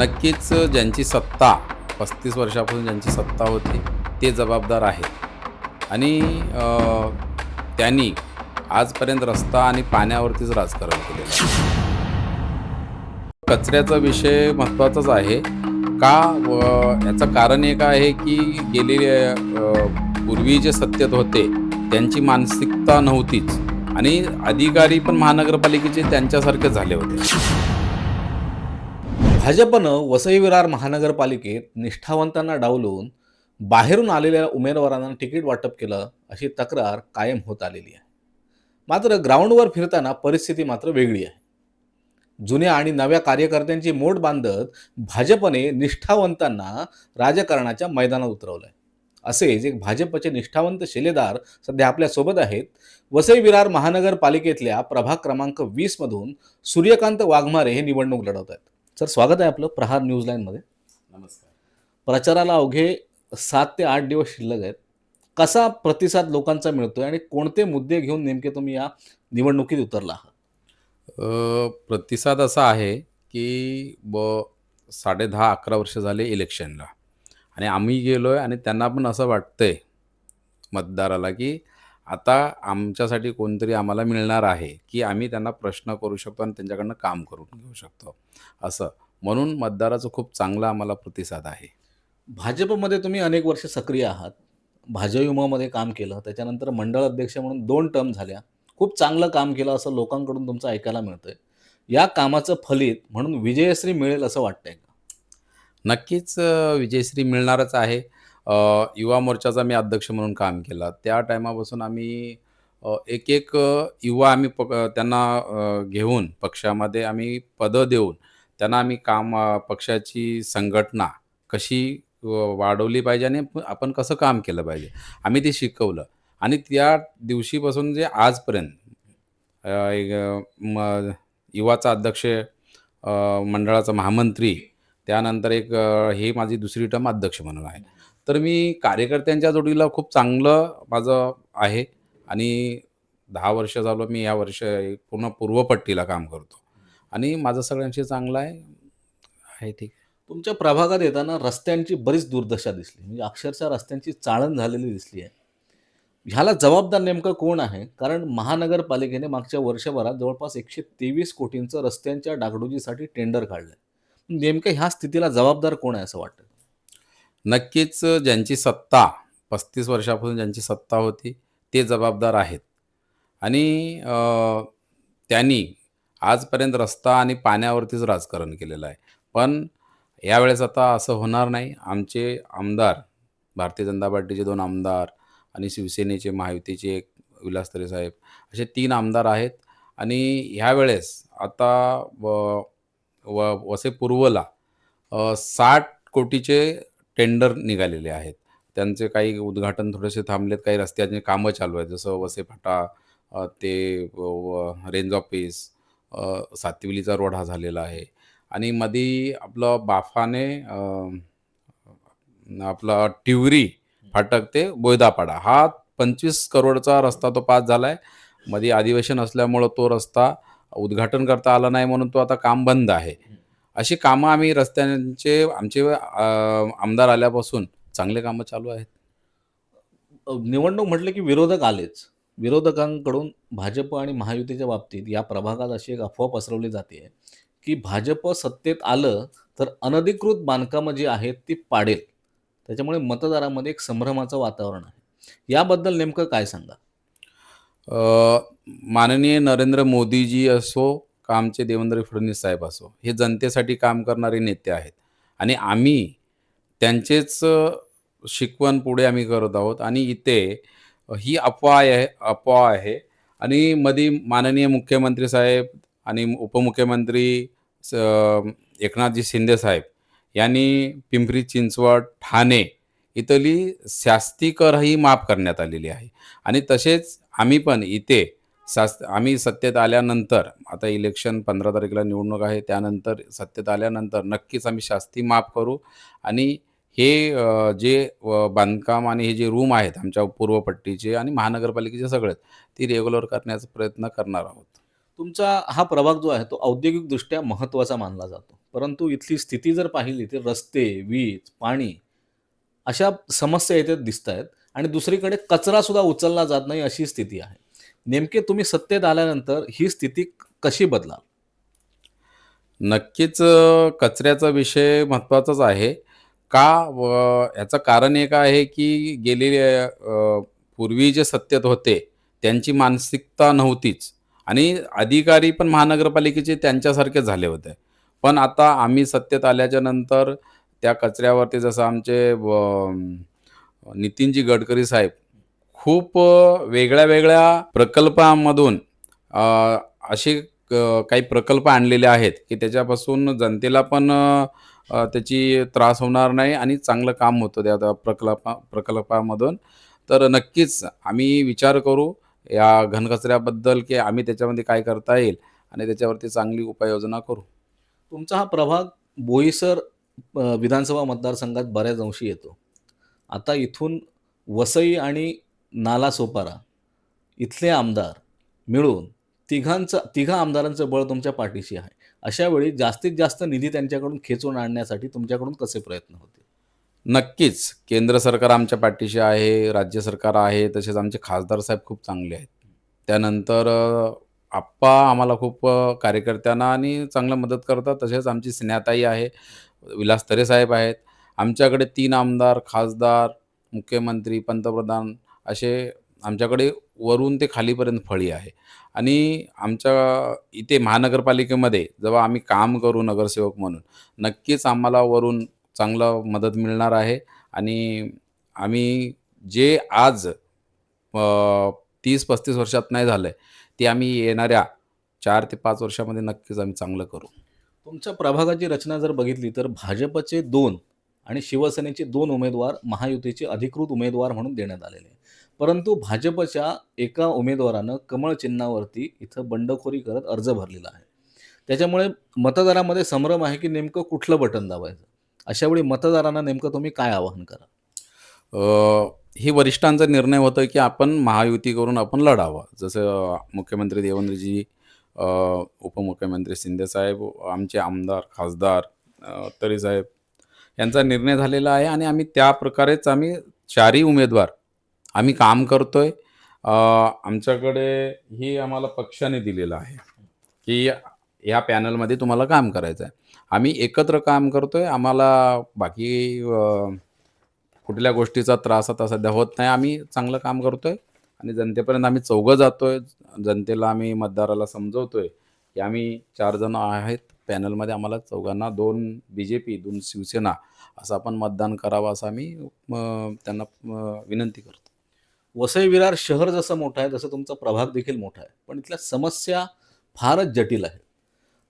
नक्कीच ज्यांची सत्ता पस्तीस वर्षापासून ज्यांची सत्ता होती ते जबाबदार आहेत. आणि त्यांनी आजपर्यंत रस्ता आणि पाण्यावरतीच राजकारण केलेलं आहे. कचऱ्याचा विषय महत्त्वाचाच आहे. का व याचं कारण एक आहे की गेलेले पूर्वी जे सत्तेत होते त्यांची मानसिकता नव्हतीच. आणि अधिकारी पण महानगरपालिकेचे त्यांच्यासारखे झाले होते. भाजपनं वसई विरार महानगरपालिकेत निष्ठावंतांना डावलून बाहेरून आलेल्या उमेदवारांना तिकीट वाटप केलं अशी तक्रार कायम होत आलेली आहे. मात्र ग्राउंडवर फिरताना परिस्थिती मात्र वेगळी आहे. जुन्या आणि नव्या कार्यकर्त्यांची मोठ बांधत भाजपने निष्ठावंतांना राजकारणाच्या मैदानात उतरवलं आहे असेच एक भाजपचे निष्ठावंत शिलेदार सध्या आपल्यासोबत आहेत वसई विरार महानगरपालिकेतल्या प्रभाग क्रमांक वीसमधून सूर्यकांत वाघमारे हे निवडणूक लढवत आहेत सर स्वागत आहे आपलं प्रहार न्यूज लाईनमध्ये नमस्कार. प्रचाराला अवघे सात ते आठ दिवस शिल्लक आहेत. कसा प्रतिसाद लोकांचा मिळतोय आणि कोणते मुद्दे घेऊन नेमके तुम्ही या निवडणुकीत उतरला आहात? प्रतिसाद असा आहे की ब साडे दहा अकरा वर्ष झाले इलेक्शनला. आणि आम्ही गेलो आहे आणि त्यांना पण असं वाटतंय मतदाराला की आता आमच्यासाठी कोणतरी आम्हाला मिळणार आहे की आम्ही त्यांना प्रश्न करू शकतो आणि त्यांच्याकडनं काम करून घेऊ शकतो. असं. म्हणून मतदाराचा खूप चांगला आम्हाला प्रतिसाद आहे. भाजपमध्ये तुम्ही अनेक वर्ष सक्रिय आहात. भाजयुमामध्ये काम केलं. त्याच्यानंतर मंडळ अध्यक्ष म्हणून दोन टर्म झाल्या. खूप चांगलं काम केलं असं लोकांकडून तुमचं ऐकायला मिळतंय. या कामाचं फलित म्हणून विजयश्री मिळेल असं वाटतंय का? नक्कीच विजयश्री मिळणारच आहे. अ, युवा मोर्चाचा मी अध्यक्ष म्हणून काम केलं. त्या टायमापासून आम्ही अ, एक एक अ, युवा आम्ही पक त्यांना अ, घेऊन पक्षामध्ये आम्ही पदं देऊन त्यांना आम्ही काम अ, पक्षाची संघटना कशी अ, वाढवली पाहिजे आणि आपण कसं काम केलं पाहिजे आम्ही ते शिकवलं. आणि त्या दिवशीपासून जे आजपर्यंत अ, एक, अ, म युवाचा अध्यक्ष अ, मंडळाचा महामंत्री त्यानंतर एक अ, ही माझी दुसरी टर्म अध्यक्ष म्हणून आहे. तर मी कार्यकर्त्यांच्या जोडीला खूप चांगलं माझं आहे. आणि दहा वर्ष झालं मी या वर्ष पूर्ण पूर्वपट्टीला काम करतो. आणि माझं सगळ्यांशी चांगलं आहे. आहे ठीक. तुमच्या प्रभागात येताना रस्त्यांची बरीच दुर्दशा दिसली. म्हणजे अक्षरशः रस्त्यांची चाळण झालेली दिसली आहे. ह्याला जबाबदार नेमकं कोण आहे? कारण महानगरपालिकेने मागच्या वर्षभरात जवळपास एकशे तेवीस कोटींचं रस्त्यांच्या डागडुजीसाठी टेंडर काढलं नेमकं ह्या स्थितीला जबाबदार कोण आहे असं वाटतं? नक्कीच ज्यांची सत्ता पस्तीस वर्षापासून ज्यांची सत्ता होती ते जबाबदार आहेत. आणि अ, त्यांनी आजपर्यंत रस्ता आणि पाण्यावरतीच राजकारण केलेलं आहे. पण यावेळेस आता असं होणार नाही. आमचे आमदार भारतीय जनता पार्टीचे दोन आमदार आणि शिवसेनेचे महायुतीचे एक विलास तरे साहेब असे तीन आमदार आहेत. आणि ह्यावेळेस आता व व वसे पूर्वला अ, साठ कोटीचे टेंडर निघालेले आहेत. त्यांचे काही उद्घाटन थोडेसे थांबलेत काही रस्त्याचे कामं चालू आहेत. जसं वसे फाटा अ, ते व रेंज ऑफिस अ, सातविलीचा रोड हा झालेला आहे. आणि मधी आपलं बाफाने अ, आपला टिवरी फाटक ते बोयदापाडा हा पंचवीस करोडचा रस्ता तो पास झाला आहे मध्ये अधिवेशन असल्यामुळं तो रस्ता उद्घाटन करता आला नाही म्हणून तो आता काम बंद आहे. अशी कामं आम्ही रस्त्यांचे आमचे अ, आमदार आल्यापासून चांगले कामं चालू आहेत. निवडणूक म्हटलं की विरोधक आलेच. विरोधकांकडून भाजप आणि महायुतीच्या बाबतीत या प्रभागात अशी एक अफवा पसरवली जाते की भाजप सत्तेत आलं तर अनधिकृत बांधकामं जी आहेत ती पाडेल. त्याच्यामुळे मतदारामध्ये एक संभ्रमाचं वातावरण आहे. याबद्दल नेमकं काय सांगा? अ, माननीय नरेंद्र मोदीजी असो का आमचे देवेंद्र फडणवीस साहेब असो हे जनतेसाठी काम करणारे नेते आहेत. आणि आम्ही त्यांचेच शिकवण पुढे आम्ही करत आहोत. आणि इथे ही अफवा आहे अफवा आहे. आणि मध्ये माननीय मुख्यमंत्री साहेब आणि उपमुख्यमंत्री स एकनाथजी शिंदे साहेब यांनी पिंपरी चिंचवड ठाणे इथली शास्ती कर ही माफ करण्यात आलेली आहे. आणि तसेच आम्ही पण इथे शास आम्ही सत्तेत आल्यानंतर आता इलेक्शन पंधरा तारखेला निवडणूक आहे त्यानंतर सत्तेत आल्यानंतर नक्कीच आम्ही शास्ती माफ करू. आणि हे जे बांधकाम आणि हे जे रूम आहेत आमच्या पूर्वपट्टीचे आणि महानगरपालिकेचे सगळेच ती रेग्युलर करण्याचा प्रयत्न करणार आहोत. तुमचा हा प्रभाग जो आहे तो औद्योगिकदृष्ट्या महत्त्वाचा मानला जातो. परंतु इथली स्थिती जर पाहिली तर रस्ते, वीज, पाणी अशा समस्या इथे आहेत आणि दुसरीकडे कचरासुद्धा उचलला जात नाही अशी स्थिती आहे. नेमके तुम्ही सत्तेत आल्यानंतर ही स्थिती कशी बदलाल? नक्कीच कचऱ्याचा विषय महत्त्वाचाच आहे. का व याचं कारण एक आहे की गेलेले पूर्वी जे सत्तेत होते, त्यांची मानसिकता नव्हतीच आणि अधिकारी पण महानगरपालिकेचे त्यांच्यासारखेच झाले होते. पण आता आम्ही सत्तेत आल्याच्यानंतर त्या कचऱ्यावरती जसं आमचे नितीनजी गडकरी साहेब खूप वेगळ्या-वेगळ्या प्रकल्पामधून असे काही प्रकल्प आणलेले आहेत, की त्याच्यापासून जनतेला पण त्याची त्रास होणार नाही आणि चांगलं काम होतं त्या त्या प्रकल्पा प्रकल्पामधून. तर नक्कीच आम्ही विचार करू या घनकचऱ्याबद्दल, की आम्ही त्याच्यामध्ये काय करता येईल आणि त्याच्यावरती चांगली उपाययोजना करू. तुमचा हा प्रभाग बोईसर विधानसभा मतदारसंघात बऱ्याच अंशी येतो. आता इथून वसई आणि नालासोपारा इथले आमदार मिळून तिघांचं तिघा आमदारांचं बळ तुमच्या पाठीशी आहे. अशावेळी जास्तीत जास्त निधी त्यांच्याकडून खेचून आणण्यासाठी तुमच्याकडून कसे प्रयत्न होतील? नक्कीच. केंद्र सरकार आमच्या पाठीशी आहे, राज्य सरकार आहे, तसेच आमचे खासदार साहेब खूप चांगले आहेत. त्यानंतर आप्पा आम्हाला खूप कार्यकर्त्यांना आणि चांगलं मदत करतात. तसेच आमची स्नेहाताई आहे, विलास तरे साहेब आहेत. आमच्याकडे तीन आमदार, खासदार, मुख्यमंत्री, पंतप्रधान असे आमच्याकडे वरून ते खालीपर्यंत फळी आहे. आणि आमच्या इथे महानगरपालिकेमध्ये जेव्हा आम्ही काम करू नगरसेवक म्हणून, नक्कीच आम्हाला वरून चांगलं मदत मिळणार आहे आणि आम्ही जे आज तीस पस्तीस वर्षात नाही झालंय, ते आम्ही येणाऱ्या चार ते पाच वर्षामध्ये नक्कीच आम्ही चांगलं करू. तुमच्या प्रभागाची रचना जर बघितली तर भाजपचे दोन आणि शिवसेनेचे दोन उमेदवार महायुतीचे अधिकृत उमेदवार म्हणून देण्यात आलेले आहे. परंतु भाजपच्या एका उमेदवारानं कमळ चिन्हावरती इथं बंडखोरी करत अर्ज भरलेला आहे. त्याच्यामुळे मतदारामध्ये संभ्रम आहे की नेमकं कुठलं बटन दाबायचं. अशा वेळी मतदारांना नेमकं तुम्ही काय आवाहन करा हे वरिष्ठांचा निर्णय होतं की आपण महायुती करून आपण लढावं. जसं मुख्यमंत्री देवेंद्रजी, उपमुख्यमंत्री शिंदेसाहेब, आमचे आमदार, खासदार तरी साहेब यांचा निर्णय झालेला आहे आणि आम्ही त्या प्रकारेच आम्ही चारही उमेदवार आम्ही काम करतोय. आमच्याकडे ही आम्हाला पक्षाने दिलेलं आहे, की ह्या पॅनलमध्ये तुम्हाला काम करायचं आहे. आम्ही एकत्र काम करतोय. आम्हाला बाकी कुठल्या गोष्टीचा त्रास आता सध्या होत नाही. आम्ही चांगलं काम करतोय आणि जनतेपर्यंत आम्ही चौघं जातोय. जनतेला आम्ही मतदाराला समजवतोय, की आम्ही चार जण आहेत पॅनलमध्ये. आम्हाला चौघांना दोन बी जे पी दोन शिवसेना असं आपण मतदान करावं असं आम्ही त्यांना विनंती करतो. वसई विरार शहर जसं मोठं आहे, तसं तुमचा प्रभाग देखील मोठा आहे. पण इथल्या समस्या फारच जटिल आहेत.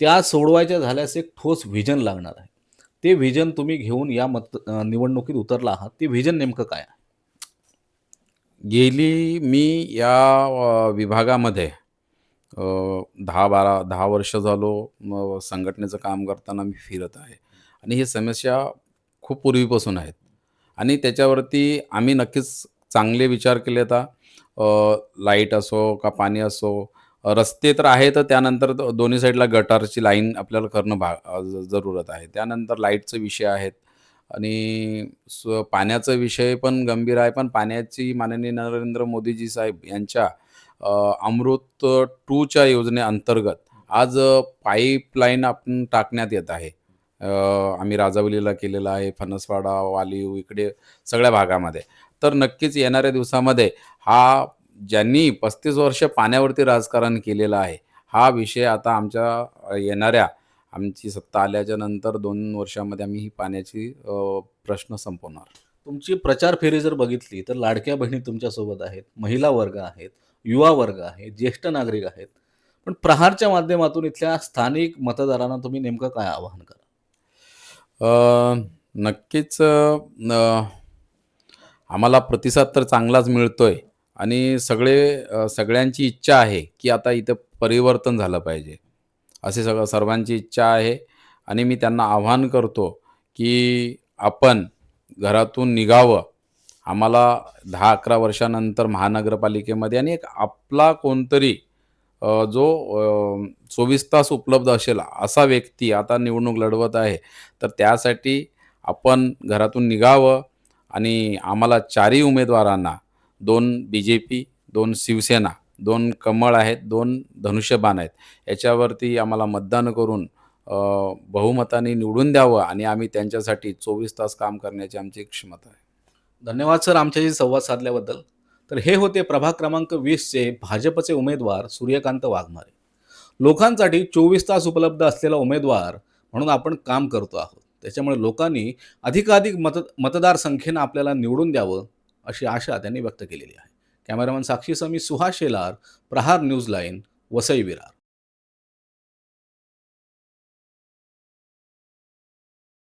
त्या सोडवायच्या झाल्यास एक ठोस व्हिजन लागणार आहे. ते व्हिजन तुम्ही घेऊन या मत निवडणुकीत उतरला आहात. ते व्हिजन नेमकं काय आहे? गेली मी या विभागामध्ये दहा बारा दहा वर्ष झालो संघटनेचं काम करताना मी फिरत आहे आणि ही समस्या खूप पूर्वीपासून आहेत आणि त्याच्यावरती आम्ही नक्कीच चांगले विचार केले आता लाइट असो का पाणी असो रस्ते तर आहेत त्यानंतर दोन्ही साईडला गटारची लाईन आपल्याला करणं भाग जरूरत आहे. त्यानंतर लाईटचे विषय आहेत आणि स पाण्याचा विषय पण गंभीर आहे. पण पाण्याची माननीय नरेंद्र मोदीजी साहेब यांच्या अमृत टूच्या योजनेअंतर्गत आज पाईपलाईन आपण टाकण्यात येत आहे. आम्ही राजावलीला केलेलं आहे, फणसवाडा, वालीव इकडे सगळ्या भागामध्ये. तर नक्कीच येणाऱ्या दिवसामध्ये हा ज्यांनी 35 वर्ष पाण्यावरती राजकारण केलेलं आहे, हा विषय आता आमच्या येणाऱ्या आमची सत्ता आल्याच्यानंतर 2 वर्षामध्ये आम्ही ही पाण्याची प्रश्न संपवणार. तुमची प्रचार फेरी जर बघितली तर लाडक्या बहिणी तुमच्यासोबत आहेत, महिला वर्ग आहेत, युवा वर्ग आहे, ज्येष्ठ नागरिक आहेत. पण प्रहारच्या माध्यमातून इथल्या स्थानिक मतदारांना तुम्ही नेमकं काय आवाहन कराल? अ, नक्कीच आम्हाला प्रतिसाद तर चांगलाच मिळतोय आणि सगळे सगळ्यांची इच्छा आहे, की आता इथं परिवर्तन झालं पाहिजे. अशी सगळं सर्वांची इच्छा आहे आणि मी त्यांना आवाहन करतो, की आपण घरातून निघावं. आम्हाला दहा अकरा वर्षानंतर महानगरपालिकेमध्ये आणि एक आपला कोणतरी जो चोवीस तास उपलब्ध असेल असा व्यक्ती आता निवडणूक लढवत आहे तर त्यासाठी आपण घरातून निघावं आणि आम्हाला चारही उमेदवारांना दोन बी जे पी दोन शिवसेना दोन कमळ आहेत दोन धनुष्यबाण आहेत याच्यावरती आम्हाला मतदान करून बहुमताने निवडून द्यावं आणि आम्ही त्यांच्यासाठी चोवीस तास काम करण्याची आमची क्षमता आहे. धन्यवाद सर आमच्याशी संवाद साधल्याबद्दल. तर हे होते प्रभाग क्रमांक वीसचे भाजपचे उमेदवार सूर्यकांत वाघमारे. लोकांसाठी चोवीस तास उपलब्ध असलेला उमेदवार म्हणून आपण काम करतो आहोत. त्याच्यामुळे लोकांनी अधिकाधिक मत मतदार आपल्याला निवडून द्यावं अशी आशा त्यांनी व्यक्त केलेली आहे. Cameraman Sakshi Sami Suhas Shelar Prahar news line Vasai Virar.